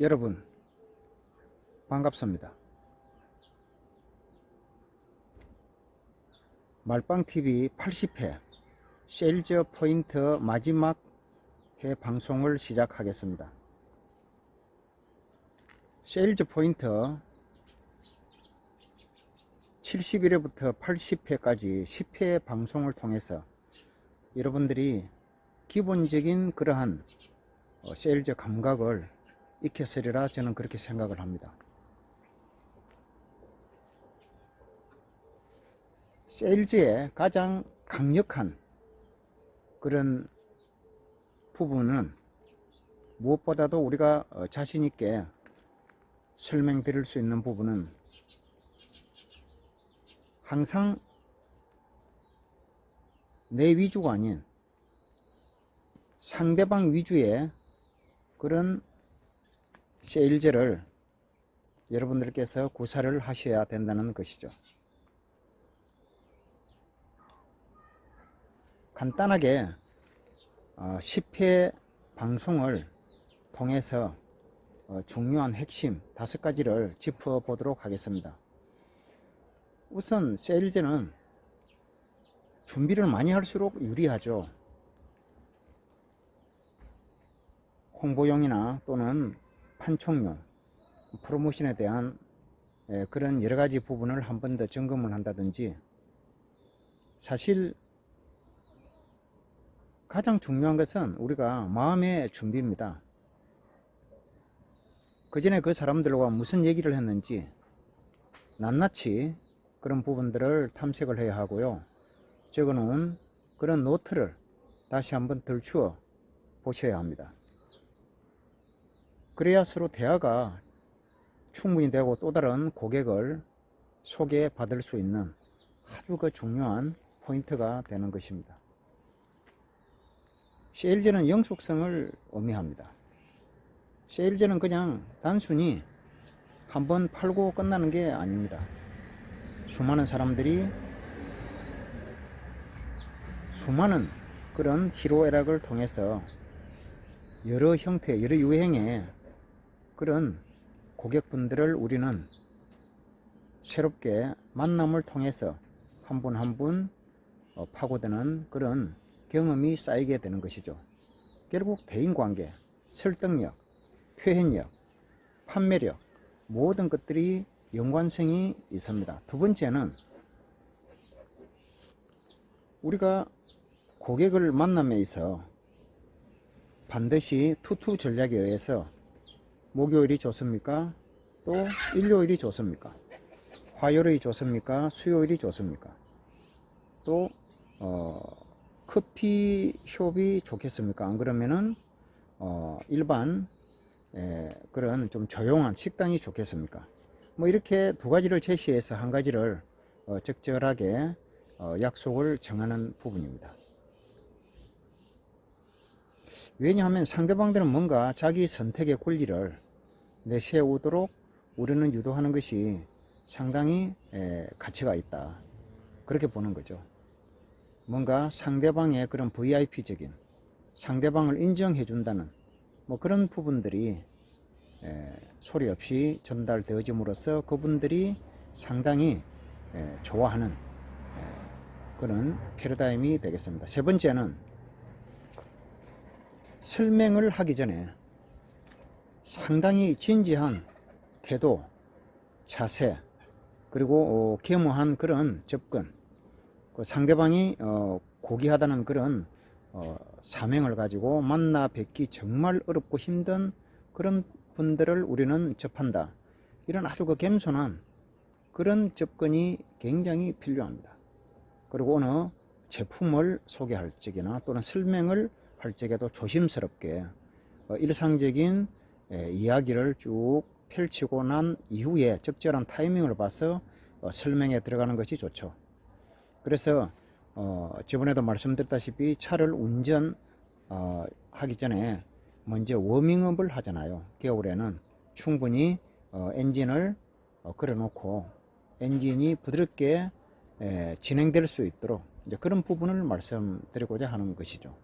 여러분 반갑습니다. 말빵TV 80회 세일즈 포인트 마지막 회 방송을 시작하겠습니다. 세일즈 포인트 71회부터 80회까지 10회 방송을 통해서 여러분들이 기본적인 그러한 어, 세일즈 감각을 익혔으리라 저는 그렇게 생각을 합니다. 세일즈의 가장 강력한 그런 부분은 무엇보다도 우리가 어, 자신 있게 설명드릴 수 있는 부분은 항상 내 위주가 아닌 상대방 위주의 그런 세일즈를 여러분들께서 구사를 하셔야 된다는 것이죠. 간단하게 10회 방송을 통해서 어, 중요한 핵심 다섯 가지를 짚어보도록 하겠습니다. 우선 세일즈는 준비를 많이 할수록 유리하죠. 홍보용이나 또는 판촉용, 프로모션에 대한 예, 그런 여러 가지 부분을 한 번 더 점검을 한다든지 사실 가장 중요한 것은 우리가 마음의 준비입니다. 그 전에 그 사람들과 무슨 얘기를 했는지 낱낱이 그런 부분들을 탐색을 해야 하고요. 적어 놓은 그런 노트를 다시 한번 들추어 보셔야 합니다. 그래야 서로 대화가 충분히 되고 또 다른 고객을 소개받을 수 있는 아주 그 중요한 포인트가 되는 것입니다. 세일즈는 영속성을 의미합니다. 세일즈는 그냥 단순히 한 번 팔고 끝나는 게 아닙니다. 수많은 사람들이 수많은 그런 희로애락을 통해서 여러 형태, 여러 유행의 그런 고객분들을 우리는 새롭게 만남을 통해서 한 분 한분 어, 파고드는 그런 경험이 쌓이게 되는 것이죠. 결국 대인관계, 설득력, 표현력, 판매력 모든 것들이 연관성이 있습니다. 두 번째는 우리가 고객을 만남에 있어 반드시 투투 전략에 의해서 목요일이 좋습니까? 또 일요일이 좋습니까? 화요일이 좋습니까? 수요일이 좋습니까? 또 어, 커피숍이 좋겠습니까? 안 그러면은 어, 일반 에, 그런 좀 조용한 식당이 좋겠습니까? 뭐 이렇게 두 가지를 제시해서 한 가지를 어, 적절하게 어, 약속을 정하는 부분입니다. 왜냐하면 상대방들은 뭔가 자기 선택의 권리를 내세우도록 우리는 유도하는 것이 상당히 에, 가치가 있다. 그렇게 보는 거죠. 뭔가 상대방의 그런 VIP적인 상대방을 인정해 준다는 뭐 그런 부분들이 에, 소리 없이 전달되어짐으로써 그분들이 상당히 에, 좋아하는 에, 그런 패러다임이 되겠습니다. 세 번째는 설명을 하기 전에 상당히 진지한 태도, 자세, 그리고 어, 겸허한 그런 접근, 그 상대방이 어, 고귀하다는 그런 어, 사명을 가지고 만나 뵙기 정말 어렵고 힘든 그런 분들을 우리는 접한다. 이런 아주 그 겸손한 그런 접근이 굉장히 필요합니다. 그리고 어느 제품을 소개할 적이나 또는 설명을 할 적에도 조심스럽게 어, 일상적인 에, 이야기를 쭉 펼치고 난 이후에 적절한 타이밍을 봐서 어, 설명에 들어가는 것이 좋죠. 그래서 어, 저번에도 말씀드렸다시피 차를 운전 어, 하기 전에 먼저 워밍업을 하잖아요. 겨울에는 충분히 어, 엔진을 어, 걸어놓고 엔진이 부드럽게 에, 진행될 수 있도록 이제 그런 부분을 말씀드리고자 하는 것이죠.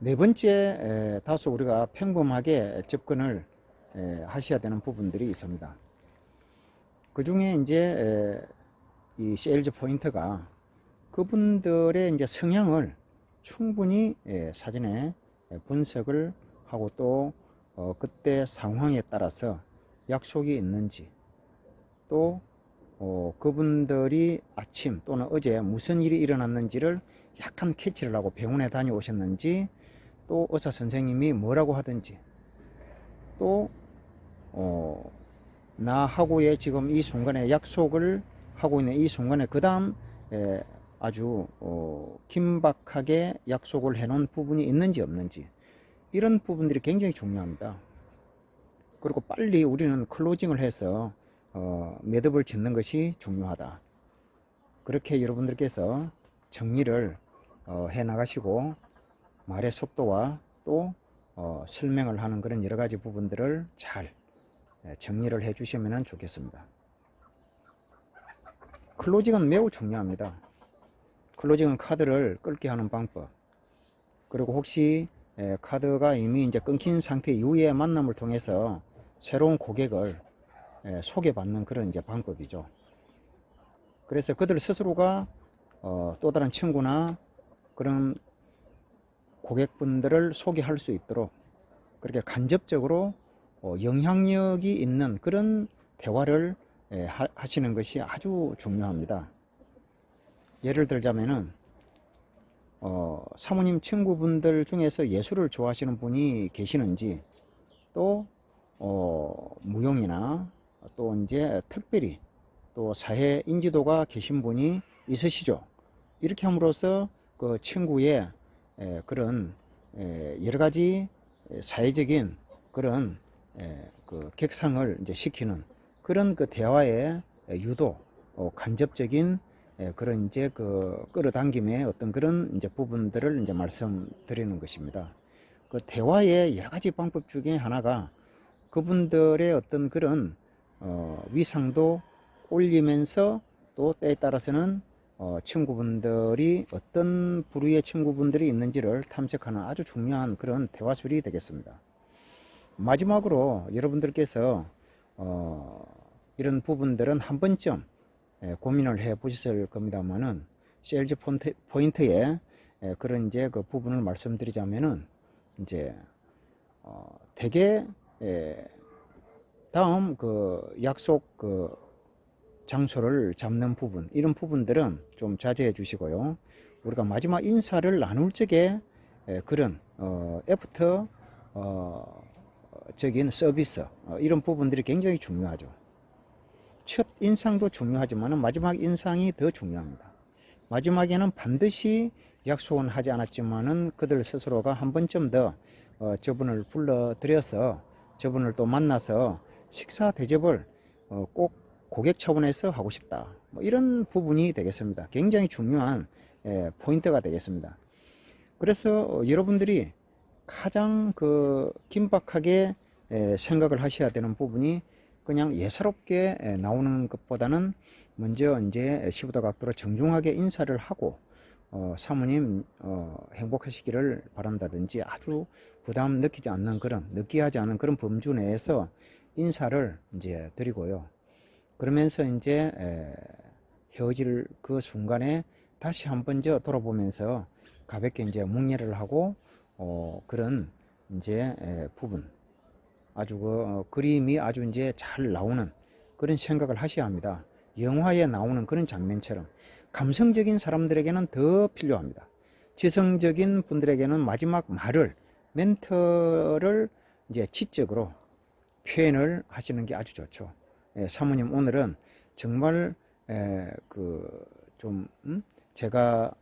네 번째 에, 다소 우리가 평범하게 접근을 에, 하셔야 되는 부분들이 있습니다. 그 중에 이제 에, 이 세일즈 포인트가 그분들의 이제 성향을 충분히 에, 사전에 에, 분석을 하고 또 어, 그때 상황에 따라서 약속이 있는지 또 어, 그분들이 아침 또는 어제 무슨 일이 일어났는지를 약간 캐치를 하고 병원에 다녀오셨는지 또 의사 선생님이 뭐라고 하든지 또 어, 나하고의 지금 이 순간에 약속을 하고 있는 이 순간에 그 다음 아주 어, 긴박하게 약속을 해놓은 부분이 있는지 없는지 이런 부분들이 굉장히 중요합니다. 그리고 빨리 우리는 클로징을 해서 어, 매듭을 짓는 것이 중요하다. 그렇게 여러분들께서 정리를 어, 해 나가시고 말의 속도와 또 어, 설명을 하는 그런 여러 가지 부분들을 잘 예, 정리를 해 주시면 좋겠습니다. 클로징은 매우 중요합니다. 클로징은 카드를 끌게 하는 방법. 그리고 혹시 예, 카드가 이미 이제 끊긴 상태 이후에 만남을 통해서 새로운 고객을 예, 소개받는 그런 이제 방법이죠. 그래서 그들 스스로가 어, 또 다른 친구나 그런 고객분들을 소개할 수 있도록 그렇게 간접적으로 어, 영향력이 있는 그런 대화를 예, 하, 하시는 것이 아주 중요합니다. 예를 들자면은 어, 사모님 친구분들 중에서 예술을 좋아하시는 분이 계시는지 또 어, 무용이나 또 이제 특별히 또 사회 인지도가 계신 분이 있으시죠. 이렇게 함으로써 그 친구의 에, 그런 에, 여러 가지 사회적인 그런 에, 그 객상을 이제 시키는 그런 그 대화의 유도, 어, 간접적인 에, 그런 이제 그 끌어당김의 어떤 그런 이제 부분들을 이제 말씀드리는 것입니다. 그 대화의 여러 가지 방법 중에 하나가 그분들의 어떤 그런 어, 위상도 올리면서 또 때에 따라서는 어, 친구분들이 어떤 부류의 친구분들이 있는지를 탐색하는 아주 중요한 그런 대화술이 되겠습니다. 마지막으로 여러분들께서 어, 이런 부분들은 한 번쯤 예, 고민을 해 보셨을 겁니다만은 포인트, 포인트에 예, 그런 이제 그 부분을 말씀드리자면은 이제 어, 대개 예, 다음 그 약속 그 장소를 잡는 부분 이런 부분들은 좀 자제해 주시고요. 우리가 마지막 인사를 나눌 적에 에, 그런 어, 애프터 어, 적인 서비스 어, 이런 부분들이 굉장히 중요하죠. 첫 인상도 중요하지만 마지막 인상이 더 중요합니다. 마지막에는 반드시 약속은 하지 않았지만은 그들 스스로가 한 번쯤 더 어, 저분을 불러들여서 저분을 또 만나서 식사 대접을 어, 꼭 고객 차원에서 하고 싶다. 뭐 이런 부분이 되겠습니다. 굉장히 중요한 예, 포인트가 되겠습니다. 그래서 어, 여러분들이 가장 그 긴박하게 예, 생각을 하셔야 되는 부분이 그냥 예사롭게 예, 나오는 것보다는 먼저 이제 시부다 각도로 정중하게 인사를 하고 어, 사모님 어, 행복하시기를 바란다든지 아주 부담 느끼지 않는 그런 느끼하지 않은 그런 범주 내에서 인사를 이제 드리고요. 그러면서 이제 에, 헤어질 그 순간에 다시 한 번 더 돌아보면서 가볍게 이제 묵례를 하고 어, 그런 이제 에, 부분 아주 그 어, 그림이 아주 이제 잘 나오는 그런 생각을 하셔야 합니다. 영화에 나오는 그런 장면처럼 감성적인 사람들에게는 더 필요합니다. 지성적인 분들에게는 마지막 말을 멘트를 이제 지적으로 표현을 하시는 게 아주 좋죠. 예, 사모님 오늘은 정말 에, 그좀 음? 제가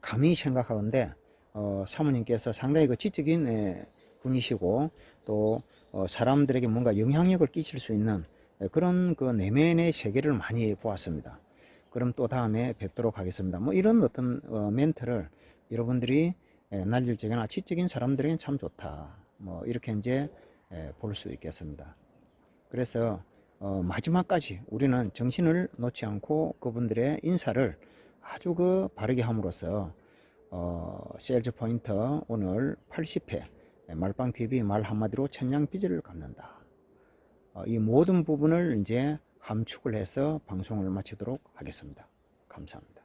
감히 생각하건데 어, 사모님께서 상당히 그 지적인 에, 분이시고 또 어, 사람들에게 뭔가 영향력을 끼칠 수 있는 에, 그런 그 내면의 세계를 많이 보았습니다. 그럼 또 다음에 뵙도록 하겠습니다. 뭐 이런 어떤 어, 멘트를 여러분들이 에, 날릴 적에나 지적인 사람들에게는 참 좋다. 뭐 이렇게 이제 볼 수 있겠습니다. 그래서 어, 마지막까지 우리는 정신을 놓지 않고 그분들의 인사를 아주 그 바르게 함으로써 어, 세일즈 포인트 오늘 80회 말빵 TV 말 한마디로 천냥 빚을 갚는다. 어, 이 모든 부분을 이제 함축을 해서 방송을 마치도록 하겠습니다. 감사합니다.